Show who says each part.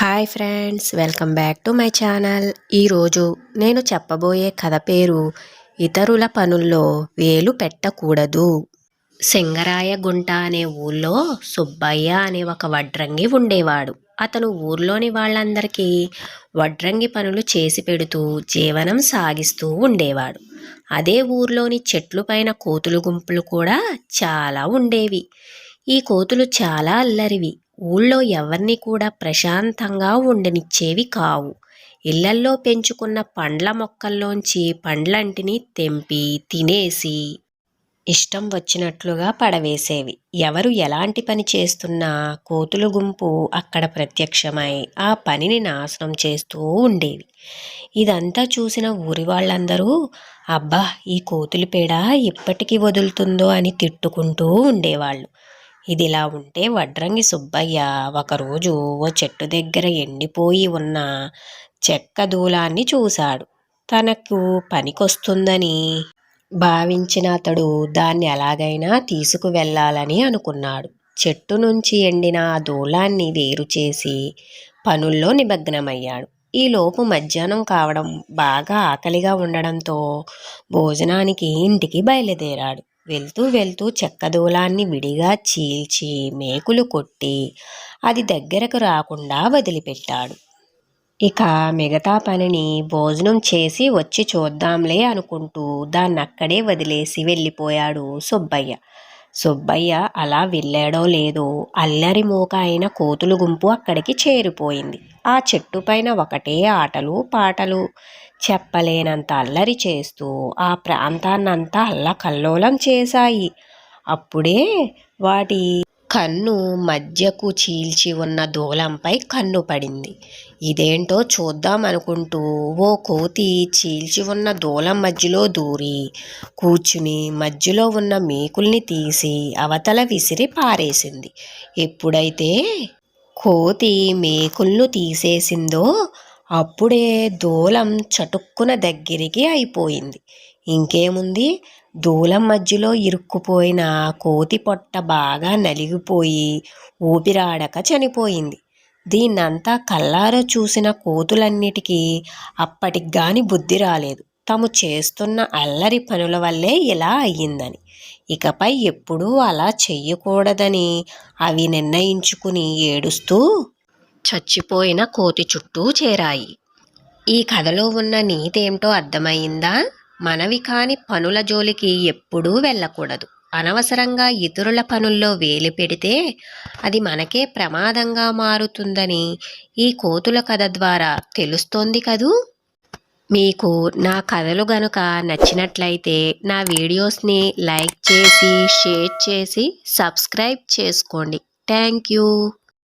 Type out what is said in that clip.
Speaker 1: Hi friends welcome back to my channel ఈరోజు నేను చెప్పబోయే కథ పేరు ఇతరుల పనుల్లో వేలు పెట్టకూడదు. సింగరాయ గుంట అనే ఊళ్ళో సుబ్బయ్య అనే ఒక వడ్రంగి ఉండేవాడు. అతను ఊర్లోని వాళ్ళందరికీ వడ్రంగి పనులు చేసి పెడుతూ జీవనం సాగిస్తూ ఉండేవాడు. అదే ఊర్లోని చెట్లు పైన కోతులు గుంపులు కూడా చాలా ఉండేవి. ఈ కోతులు చాలా అల్లరివి. ఊళ్ళో ఎవరిని కూడా ప్రశాంతంగా ఉండనిచ్చేవి కావు. ఇళ్ళల్లో పెంచుకున్న పండ్ల మొక్కల్లోంచి పండ్లంటిని తెంపి తినేసి ఇష్టం వచ్చినట్లుగా పడవేసేవి. ఎవరు ఎలాంటి పని చేస్తున్నా కోతుల గుంపు అక్కడ ప్రత్యక్షమై ఆ పనిని నాశనం చేస్తూ ఉండేవి. ఇదంతా చూసిన ఊరి వాళ్ళందరూ అబ్బా ఈ కోతుల పేడ ఎప్పటికి వదులుతుందో అని తిట్టుకుంటూ ఉండేవాళ్ళు. ఇదిలా ఉంటే వడ్రంగి సుబ్బయ్య ఒకరోజు ఓ చెట్టు దగ్గర ఎండిపోయి ఉన్న చెక్క దూలాన్ని చూశాడు. తనకు పనికొస్తుందని భావించిన అతడు దాన్ని ఎలాగైనా తీసుకువెళ్ళాలని అనుకున్నాడు. చెట్టు నుంచి ఎండిన ఆ దూలాన్ని వేరు చేసి పనుల్లో నిమగ్నమయ్యాడు. ఈలోపు మధ్యాహ్నం కావడం బాగా ఆకలిగా ఉండడంతో భోజనానికి ఇంటికి బయలుదేరాడు. వెళ్తూ వెళ్తూ చెక్క దూలాన్ని విడిగా చీల్చి మేకులు కొట్టి అది దగ్గరకు రాకుండా వదిలిపెట్టాడు. ఇక మిగతా పనిని భోజనం చేసి వచ్చి చూద్దాంలే అనుకుంటూ దాన్నక్కడే వదిలేసి వెళ్ళిపోయాడు సుబ్బయ్య. సుబ్బయ్య అలా వెళ్ళాడో లేదో అల్లరి మూక అయిన కోతులు గుంపు అక్కడికి చేరిపోయింది. ఆ చెట్టు పైన ఒకటే ఆటలు పాటలు. చెప్పలేనంత అల్లరి చేస్తూ ఆ ప్రాంతాన్నంతా అల్లకల్లోలం చేశాయి. అప్పుడే వాటి కన్ను మధ్యకు చీల్చి ఉన్న దూలంపై కన్ను పడింది. ఇదేంటో చూద్దాం అనుకుంటూ ఓ కోతి చీల్చి ఉన్న దూలం మధ్యలో దూరి కూర్చుని మధ్యలో ఉన్న మేకుల్ని తీసి అవతల విసిరి పారేసింది. ఎప్పుడైతే కోతి మేకులను తీసేసిందో అప్పుడే దూలం చటుక్కున దగ్గరికి అయిపోయింది. ఇంకేముంది? దూలం మధ్యలో ఇరుక్కుపోయిన కోతి పొట్ట బాగా నలిగిపోయి ఊపిరాడక చనిపోయింది. దీన్నంతా కల్లారా చూసిన కోతులన్నిటికీ అప్పటికి గాని బుద్ధి రాలేదు. తాము చేస్తున్న అల్లరి పనుల వల్లే ఇలా అయ్యిందని. ఇకపై ఎప్పుడూ అలా చెయ్యకూడదని అవి నిర్ణయించుకుని ఏడుస్తూ చచ్చిపోయిన కోతి చుట్టూ చేరాయి. ఈ కథలో ఉన్న నీతేమిటో అర్థమైందా మనవి కాని పనుల జోలికి ఎప్పుడూ వెళ్ళకూడదు. అనవసరంగా ఇతరుల పనుల్లో వేలు పెడితే అది మనకే ప్రమాదంగా మారుతుందని ఈ కోతుల కథ ద్వారా తెలుస్తోంది కదూ? మీకు నా కథలు గనుక నచ్చినట్లయితే నా వీడియోస్ని లైక్ చేసి షేర్ చేసి సబ్స్క్రైబ్ చేసుకోండి. Thank you.